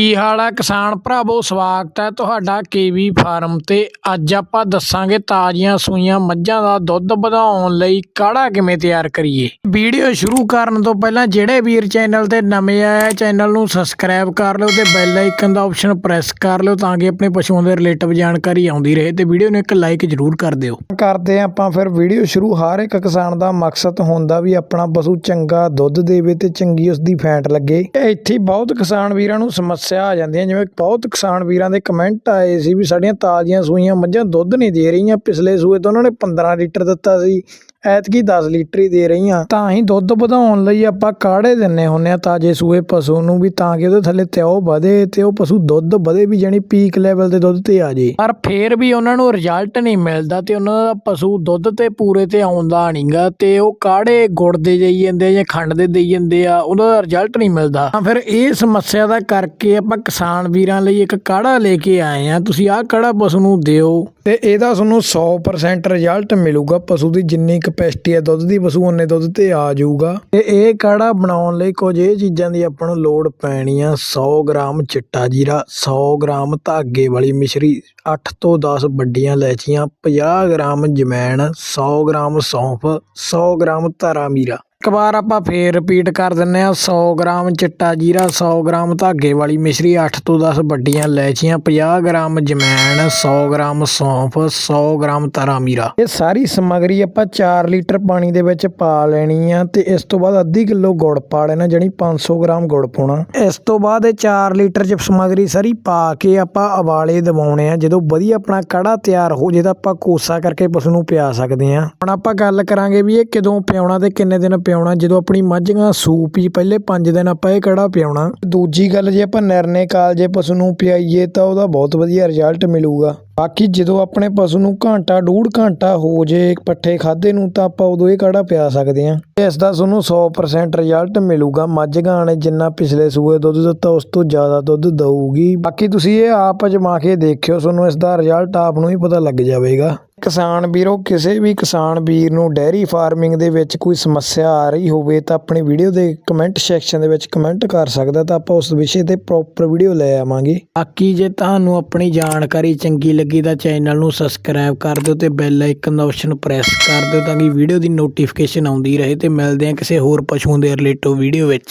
ਕੀ ਹਾਲ ਹੈ ਕਿਸਾਨ ਭਰਾਵੋ? ਸਵਾਗਤ ਹੈ ਤੁਹਾਡਾ ਕੇਵੀ ਫਾਰਮ ਤੇ। ਅੱਜ ਆਪਾਂ ਦੱਸਾਂਗੇ ਤਾਜ਼ੀਆਂ ਸੂਈਆਂ ਮੱਝਾਂ ਦਾ ਦੁੱਧ ਵਧਾਉਣ ਲਈ ਕਾੜਾ ਕਿਵੇਂ ਤਿਆਰ ਕਰੀਏ। ਵੀਡੀਓ ਸ਼ੁਰੂ ਕਰਨ ਤੋਂ ਪਹਿਲਾਂ ਜਿਹੜੇ ਵੀਰ ਚੈਨਲ ਤੇ ਨਵੇਂ ਆਏ ਚੈਨਲ ਨੂੰ ਸਬਸਕ੍ਰਾਈਬ ਕਰ ਲਿਓ ਤੇ ਬੈਲ ਆਈਕਨ ਦਾ ਆਪਸ਼ਨ ਪ੍ਰੈਸ ਕਰ ਲਿਓ ਤਾਂ ਕਿ ਆਪਣੇ ਪਸ਼ੂਆਂ ਦੇ ਰਿਲੇਟਿਵ ਜਾਣਕਾਰੀ ਆਉਂਦੀ ਰਹੇ ਤੇ ਵੀਡੀਓ ਨੂੰ ਇੱਕ ਲਾਈਕ ਜ਼ਰੂਰ ਕਰ ਦਿਓ। ਕਰਦੇ ਹਾਂ ਆਪਾਂ ਫਿਰ ਵੀਡੀਓ ਸ਼ੁਰੂ। ਹਰ ਇੱਕ ਕਿਸਾਨ ਦਾ ਮਕਸਦ ਹੁੰਦਾ ਵੀ ਆਪਣਾ ਪਸ਼ੂ ਚੰਗਾ ਦੁੱਧ ਦੇਵੇ ਤੇ ਚੰਗੀ ਉਸ ਦੀ ਫੈਂਟ ਲੱਗੇ। ਇੱਥੇ ਬਹੁਤ ਕਿਸਾਨ ਵੀਰਾਂ ਨੂੰ ਸਮੱਸਿਆ ਆ ਜਾਂਦੀਆਂ, ਜਿਵੇਂ ਬਹੁਤ ਕਿਸਾਨ ਵੀਰਾਂ ਦੇ ਕਮੈਂਟ ਆਏ ਸੀ ਵੀ ਸਾਡੀਆਂ ਤਾਜ਼ੀਆਂ ਸੂਈਆਂ ਮੱਝਾਂ ਦੁੱਧ ਨਹੀਂ ਦੇ ਰਹੀਆਂ। ਪਿਛਲੇ ਸੂਏ ਤੋਂ ਉਹਨਾਂ ਨੇ 15 ਲੀਟਰ ਦਿੱਤਾ ਸੀ, ਐਤਕੀ 10 ਲੀਟਰ ਹੀ ਦੇ ਰਹੀਆਂ। ਤਾਂ ਹੀ ਦੁੱਧ ਵਧਾਉਣ ਲਈ ਆਪਾਂ ਕਾੜੇ ਦਿੰਨੇ ਹੁੰਨੇ ਆ ਤਾਜੇ ਸੂਏ ਪਸ਼ੂ ਨੂੰ ਵੀ, ਤਾਂ ਕਿ ਉਹਦੇ ਥੱਲੇ ਤਿਉ ਵਧੇ ਤੇ ਉਹ ਪਸ਼ੂ ਦੁੱਧ ਵਧੇ ਵੀ, ਜਾਣੀ ਪੀਕ ਲੈਵਲ ਤੇ ਦੁੱਧ ਤੇ ਆ ਜੇ। ਪਰ ਫੇਰ ਵੀ ਉਹਨਾਂ ਨੂੰ ਰਿਜ਼ਲਟ ਨਹੀਂ ਮਿਲਦਾ ਤੇ ਉਹਨਾਂ ਦਾ ਪਸ਼ੂ ਦੁੱਧ ਤੇ ਪੂਰੇ ਤੇ ਆਉਂਦਾ ਨਹੀਂਗਾ ਤੇ ਉਹ ਕਾੜੇ ਗੁੜ ਦੇ ਦੇਈ ਜਾਂਦੇ ਜਾਂ ਖੰਡ ਦੇ ਦੇਈ ਜਾਂਦੇ ਆ ਉਹਨਾਂ ਦਾ ਰਿਜ਼ਲਟ ਨਹੀਂ ਮਿਲਦਾ। ਤਾਂ ਫਿਰ ਇਹ ਸਮੱਸਿਆ ਦਾ ਕਰਕੇ ਆਪਾਂ ਕਿਸਾਨ ਵੀਰਾਂ ਲਈ ਇੱਕ ਕਾੜਾ ਲੈ ਕੇ ਆਏ ਆ ਤੁਸੀਂ ਆਹ ਕਾੜਾ ਪਸ਼ੂ ਨੂੰ ਦਿਓ। ਤੇ ਇਹਦਾ ਤੁਹਾਨੂੰ 100% ਰਿਜ਼ਲਟ ਮਿਲੂਗਾ। ਪਸ਼ੂ ਦੀ ਜਿੰਨੀ ਕਪੈਸਿਟੀ ਹੈ ਦੁੱਧ ਦੀ ਪਸ਼ੂ ਉਹਨੇ ਦੁੱਧ ਤੇ ਆ ਜਾਊਗਾ। ਤੇ ਇਹ ਕਾੜਾ ਬਣਾਉਣ ਲਈ ਕੁਝ ਇਹ ਚੀਜ਼ਾਂ ਦੀ ਆਪਾਂ ਨੂੰ ਲੋੜ ਪੈਣੀ ਆ 100 ਗ੍ਰਾਮ ਚਿੱਟਾ ਜੀਰਾ 100 ਗ੍ਰਾਮ ਧਾਗੇ ਵਾਲੀ ਮਿਸ਼ਰੀ 8 ਤੋਂ 10 ਵੱਡੀਆਂ ਇਲਾਇਚੀਆਂ 50 ਗ੍ਰਾਮ ਜਮੈਣ 100 ਗ੍ਰਾਮ ਸੌਂਫ 100 ਗ੍ਰਾਮ ਧਾਰਾ ਮੀਰਾ। ਇੱਕ ਵਾਰ ਆਪਾਂ ਫੇਰ ਰਿਪੀਟ ਕਰ ਦਿੰਨੇ ਆ 100 ਗ੍ਰਾਮ ਚਿੱਟਾ ਜੀਰਾ 100 ਗ੍ਰਾਮ ਧਾਗੇ ਵਾਲੀ ਮਿਸ਼ਰੀ 8 ਤੋਂ 10 ਵੱਡੀਆਂ ਇਲਾਇਚੀਆਂ 50 ਗ੍ਰਾਮ ਜਮੈਣ 100 ਗ੍ਰਾਮ ਸੌਂਫ 100 ਗ੍ਰਾਮ ਤਾਰਾ ਮੀਰਾ ਇਹ ਸਾਰੀ ਸਮੱਗਰੀ ਆਪਾਂ 4 ਲੀਟਰ ਪਾਣੀ ਦੇ ਵਿੱਚ ਪਾ ਲੈਣੀ ਆ ਤੇ ਇਸ ਤੋਂ ਬਾਅਦ ਅੱਧੀ ਕਿਲੋ ਗੁੜ ਪਾ ਲੈਣਾ, ਜਾਣੀ 500 ਗ੍ਰਾਮ ਗੁੜ ਪਾਉਣਾ। ਇਸ ਤੋਂ ਬਾਅਦ ਇਹ 4 ਲੀਟਰ ਚ ਸਮੱਗਰੀ ਸਾਰੀ ਪਾ ਕੇ ਆਪਾਂ ਉਬਾਲੇ ਦਿਵਾਉਣੇ ਆ, ਜਦੋਂ ਵਧੀਆ ਆਪਣਾ ਕੜਾ ਤਿਆਰ ਹੋ ਜੇ ਤਾਂ ਆਪਾਂ ਕੋਸਾ ਕਰਕੇ ਪਸ਼ੂ ਨੂੰ ਪਿਆ ਸਕਦੇ ਆ। ਹੁਣ ਆਪਾਂ ਗੱਲ ਕਰਾਂਗੇ ਵੀ ਇਹ ਕਦੋਂ ਪਿਆਉਣਾ ਤੇ ਕਿੰਨੇ ਦਿਨ ਪਿਆਉਣਾ, ਜਦੋਂ ਆਪਣੀ ਮੱਝਾਂ ਸੂਪ ਹੀ ਪਹਿਲੇ 5 ਦਿਨ ਆਪਾਂ ਇਹ ਕੜਾ ਪਿਆਉਣਾ। ਦੂਜੀ ਗੱਲ ਜੇ ਆਪਾਂ ਨਿਰਣੇ ਕਾਲ ਜੇ ਪਸ਼ੂ ਨੂੰ ਪਿਆਈਏ, ਤਾਂ ਉਹਦਾ ਬਹੁਤ ਵਧੀਆ ਰਿਜ਼ਲਟ ਮਿਲੂਗਾ। ਬਾਕੀ ਜਦੋਂ ਆਪਣੇ ਪਸ਼ੂ ਨੂੰ ਘੰਟਾ, ਡੂਢ ਘੰਟਾ ਹੋ ਜੇ ਪੱਠੇ ਖਾਦੇ ਨੂੰ, ਤਾਂ ਆਪਾਂ ਉਦੋਂ ਇਹ ਕਾੜਾ ਪਿਆ ਸਕਦੇ ਹਾਂ। ਇਸ ਦਾ ਤੁਹਾਨੂੰ 100% ਰਿਜ਼ਲਟ ਮਿਲੂਗਾ। ਮੱਝ ਗਾਂ ਨੇ ਜਿੰਨਾ ਪਿਛਲੇ ਸੂਏ ਦੁੱਧ ਦਿੱਤਾ, ਉਸ ਤੋਂ ਜ਼ਿਆਦਾ ਦੁੱਧ ਦਊਗੀ। ਬਾਕੀ ਤੁਸੀਂ ਇਹ ਆਪ ਅਜਮਾ ਕੇ ਦੇਖਿਓ, ਤੁਹਾਨੂੰ ਇਸ ਦਾ ਰਿਜ਼ਲਟ ਆਪ ਨੂੰ ਹੀ ਪਤਾ ਲੱਗ ਜਾਵੇਗਾ। ਕਿਸਾਨ ਵੀਰੋ, ਕਿਸੇ ਵੀ ਕਿਸਾਨ ਵੀਰ ਨੂੰ ਡੈਰੀ ਫਾਰਮਿੰਗ ਦੇ ਵਿੱਚ ਕੋਈ ਸਮੱਸਿਆ ਆ ਰਹੀ ਹੋਵੇ ਤਾਂ ਆਪਣੀ ਵੀਡੀਓ ਦੇ ਕਮੈਂਟ ਸੈਕਸ਼ਨ ਦੇ ਵਿੱਚ ਕਮੈਂਟ ਕਰ ਸਕਦਾ ਤਾਂ ਆਪਾਂ ਉਸ ਵਿਸ਼ੇ ਤੇ ਪ੍ਰੋਪਰ ਵੀਡੀਓ ਲੈ ਆਵਾਂਗੇ। ਬਾਕੀ ਜੇ ਤੁਹਾਨੂੰ ਆਪਣੀ ਜਾਣਕਾਰੀ ਚੰਗੀ ਲੱਗੀ ਤਾਂ ਚੈਨਲ ਨੂੰ ਸਬਸਕ੍ਰਾਈਬ ਕਰ ਦਿਓ ਤੇ ਬੈਲ ਆਈਕਨ ਦਾ ਆਪਸ਼ਨ ਪ੍ਰੈਸ ਕਰ ਦਿਓ ਤਾਂ ਕਿ ਵੀਡੀਓ ਦੀ ਨੋਟੀਫਿਕੇਸ਼ਨ ਆਉਂਦੀ ਰਹੇ ਤੇ ਮਿਲਦੇ ਹਾਂ ਕਿਸੇ ਹੋਰ ਪਸ਼ੂਆਂ ਦੇ ਰਿਲੇਟਿਵ ਵੀਡੀਓ ਵਿੱਚ।